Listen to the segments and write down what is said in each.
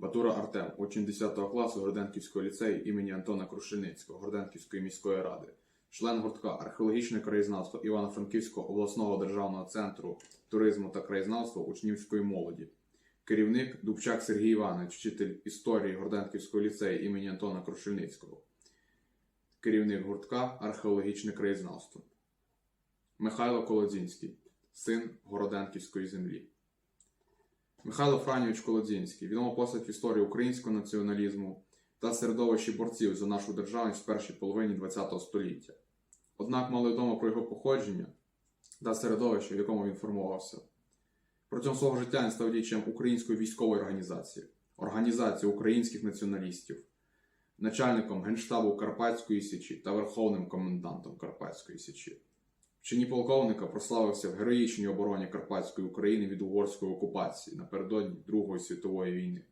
Батура Артем, учень 10 класу Городенківського ліцею імені Антона Крушельницького, Городенківської міської ради, член гуртка археологічне краєзнавство Івано-Франківського обласного державного центру туризму та краєзнавства учнівської молоді, керівник Дубчак Сергій Іванович, вчитель історії Городенківського ліцею імені Антона Крушельницького, керівник гуртка археологічне краєзнавство. Михайло Колодзінський, син Городенківської землі. Михайло Франійович Колодзінський, відома постать в історії українського націоналізму та середовищі борців за нашу державність в першій половині ХХ століття. Однак мало відомо про його походження та середовище, в якому він формувався. Протягом свого життя він став діячем української військової організації, організації українських націоналістів, начальником Генштабу Карпатської Січі та верховним комендантом Карпатської Січі. В чині полковника прославився в героїчній обороні Карпатської України від угорської окупації напередодні Другої світової війни.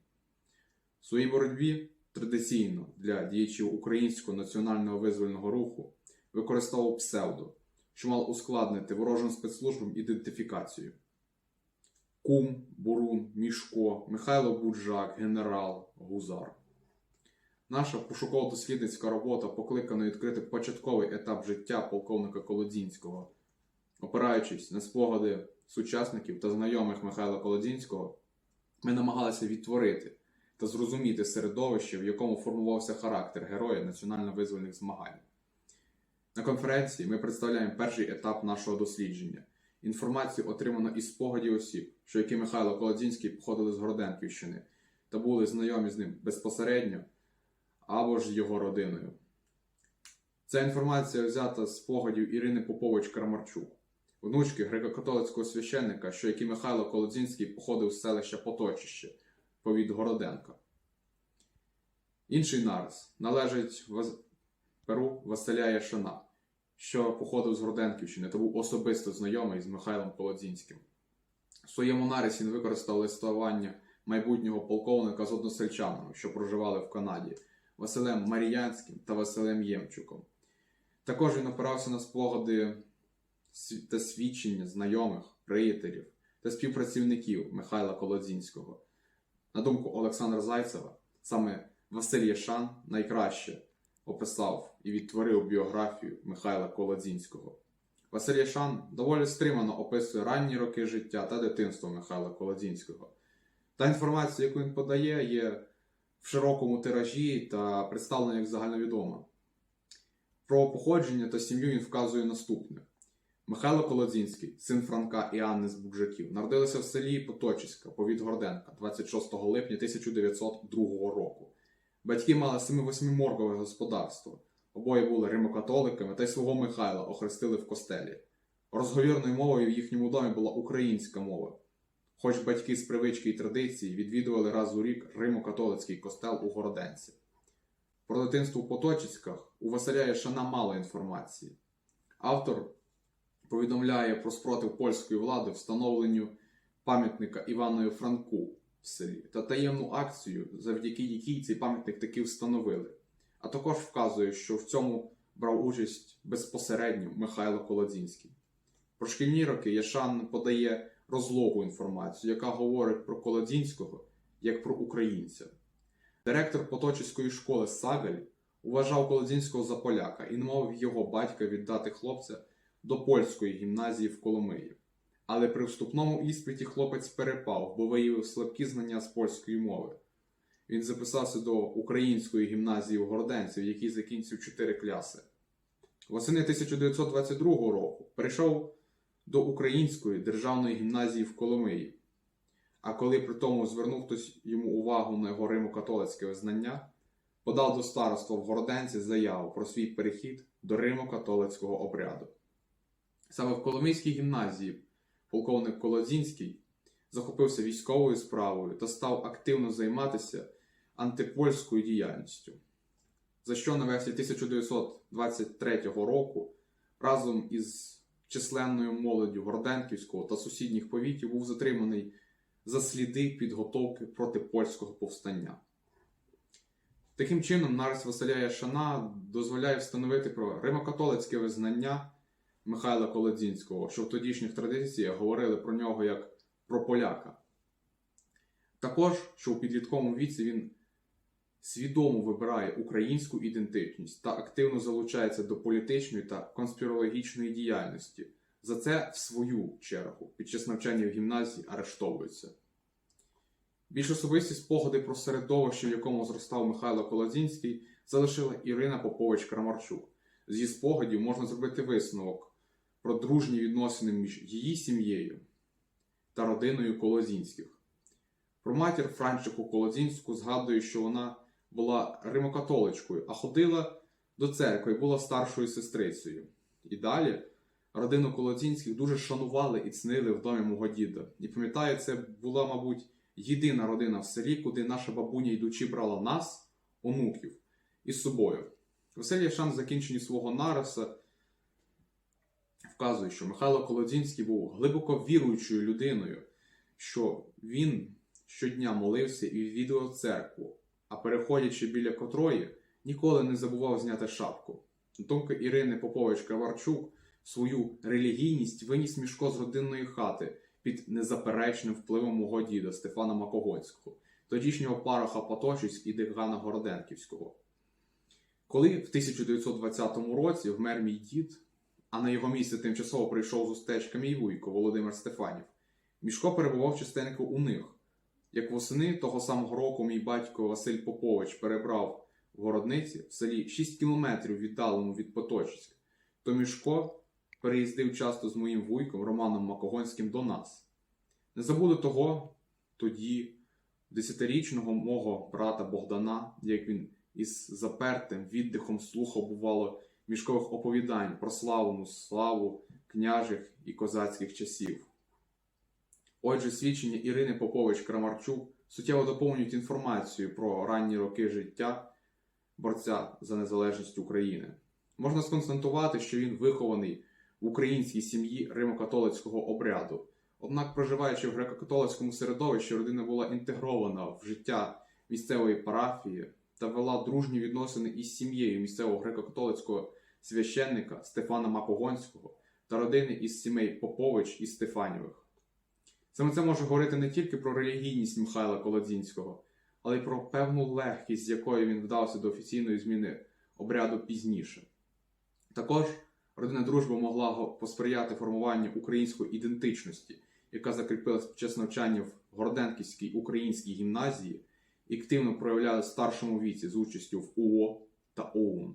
В своїй боротьбі традиційно для діячів українського національного визвольного руху використовував псевдо, що мав ускладнити ворожим спецслужбам ідентифікацію. Кум, Бурун, Мішко, Михайло Буджак, генерал, Гузар. Наша пошуково-дослідницька робота покликана відкрити початковий етап життя полковника Колодзінського, опираючись на спогади сучасників та знайомих Михайла Колодзінського, ми намагалися відтворити та зрозуміти середовище, в якому формувався характер героя національно-визвольних змагань. На конференції ми представляємо перший етап нашого дослідження. Інформацію отримано із спогадів осіб, що які Михайло Колодзінський походили з Городенківщини та були знайомі з ним безпосередньо або ж його родиною. Ця інформація взята з спогадів Ірини Попович Крамарчук, внучки греко-католицького священника, що як і Михайло Колодзінський походив з селища Поточище, повід Городенка. Інший нарис належить. Перу Василя Яшина, що походив з Городенківщини та був особисто знайомий з Михайлом Колодзінським. В своєму нарисі він використав листування майбутнього полковника з односельчанами, що проживали в Канаді. Василем Маріянським та Василем Ємчуком. Також він опирався на спогади та свідчення знайомих, приятелів та співпрацівників Михайла Колодзінського. На думку Олександра Зайцева, саме Василь Яшан найкраще описав і відтворив біографію Михайла Колодзінського. Василь Яшан доволі стримано описує ранні роки життя та дитинство Михайла Колодзінського. Та інформація, яку він подає, є в широкому тиражі та представлена як загальновідома. Про походження та сім'ю він вказує наступне: Михайло Колодзінський, син Франка і Анни з Буджаків, народилися в селі Поточиська, повід Горденка, 26 липня 1902 року. Батьки мали 7-8 моргове господарство. Обоє були римокатоликами та й свого Михайла охрестили в костелі. Розговірною мовою в їхньому домі була українська мова. Хоч батьки з привички і традиції відвідували раз у рік Римо-католицький костел у Городенці. Про дитинство в Поточицьках у Василя Яшана мало інформації. Автор повідомляє про спротив польської влади встановленню пам'ятника Іванові Франку в селі та таємну акцію, завдяки якій цей пам'ятник таки встановили. А також вказує, що в цьому брав участь безпосередньо Михайло Колодзінський. Про шкільні роки Яшан подає розлогу інформацію, яка говорить про Колодзінського як про українця. Директор Поточиської школи Сагаль вважав Колодзінського за поляка і намовив його батька віддати хлопця до польської гімназії в Коломиї. Але при вступному іспиті хлопець перепав, бо виявив слабкі знання з польської мови. Він записався до української гімназії в Городенці, в якій закінчив 4 кляси. Восени 1922 року перейшов до Української державної гімназії в Коломиї. А коли при тому звернув хтось йому увагу на його римо-католицьке визнання, подав до староства в Городенці заяву про свій перехід до римо-католицького обряду. Саме в Коломийській гімназії полковник Колодзінський захопився військовою справою та став активно займатися антипольською діяльністю, за що на версії 1923 року разом із численною молоддю Горденківського та сусідніх повітів був затриманий за сліди підготовки проти польського повстання. Таким чином, нарис Василя Яшана дозволяє встановити про римокатолицьке визнання Михайла Колодзінського, що в тодішніх традиціях говорили про нього як про поляка. Також, що у підлітковому віці він свідомо вибирає українську ідентичність та активно залучається до політичної та конспірологічної діяльності. За це, в свою чергу, під час навчання в гімназії арештовується. Більш особисті спогади про середовище, в якому зростав Михайло Колодзінський, залишила Ірина Попович Крамарчук. З її спогадів можна зробити висновок про дружні відносини між її сім'єю та родиною Колодзінських. Про матір Франчику Колодзінську згадує, що вона була римокатоличкою, а ходила до церкви і була старшою сестрицею. І далі родину Колодзінських дуже шанували і цнили в домі мого діда. І пам'ятаю, це була, мабуть, єдина родина в селі, куди наша бабуня йдучи брала нас, онуків, із собою. Василь Яшан в закінченні свого нариса вказує, що Михайло Колодзінський був глибоко віруючою людиною, що він щодня молився і відвідував церкву, а переходячи біля котрої, ніколи не забував зняти шапку. Думка Ірини Попович Краварчук свою релігійність виніс Мішко з родинної хати під незаперечним впливом мого діда Стефана Макогонського, тодішнього пароха Поточиськ і Дегана Городенківського. Коли в 1920 році вмер мій дід, а на його місце тимчасово прийшов з устечка мій вуйко Володимир Стефанів, Мішко перебував частенько у них. Як восени того самого року мій батько Василь Попович перебрав в городниці в селі 6 кілометрів віддаленому від Поточиська, то Мішко переїздив часто з моїм вуйком Романом Макогонським до нас. Не забуду того тоді десятирічного мого брата Богдана, як він із запертим віддихом слухав, бувало, мішкових оповідань про славну славу княжих і козацьких часів. Отже, свідчення Ірини Попович Крамарчук суттєво доповнюють інформацію про ранні роки життя борця за незалежність України. Можна сконстатувати, що він вихований в українській сім'ї римокатолицького обряду. Однак, проживаючи в греко-католицькому середовищі, родина була інтегрована в життя місцевої парафії та вела дружні відносини із сім'єю місцевого греко-католицького священника Стефана Макогонського та родини із сімей Попович і Стефанівих. Саме це може говорити не тільки про релігійність Михайла Колодзінського, але й про певну легкість, з якою він вдався до офіційної зміни обряду пізніше. Також родина дружба могла посприяти формуванню української ідентичності, яка закріпилась під час навчання в Городенківській українській гімназії і активно проявляла в старшому віці з участю в УО та ОУН.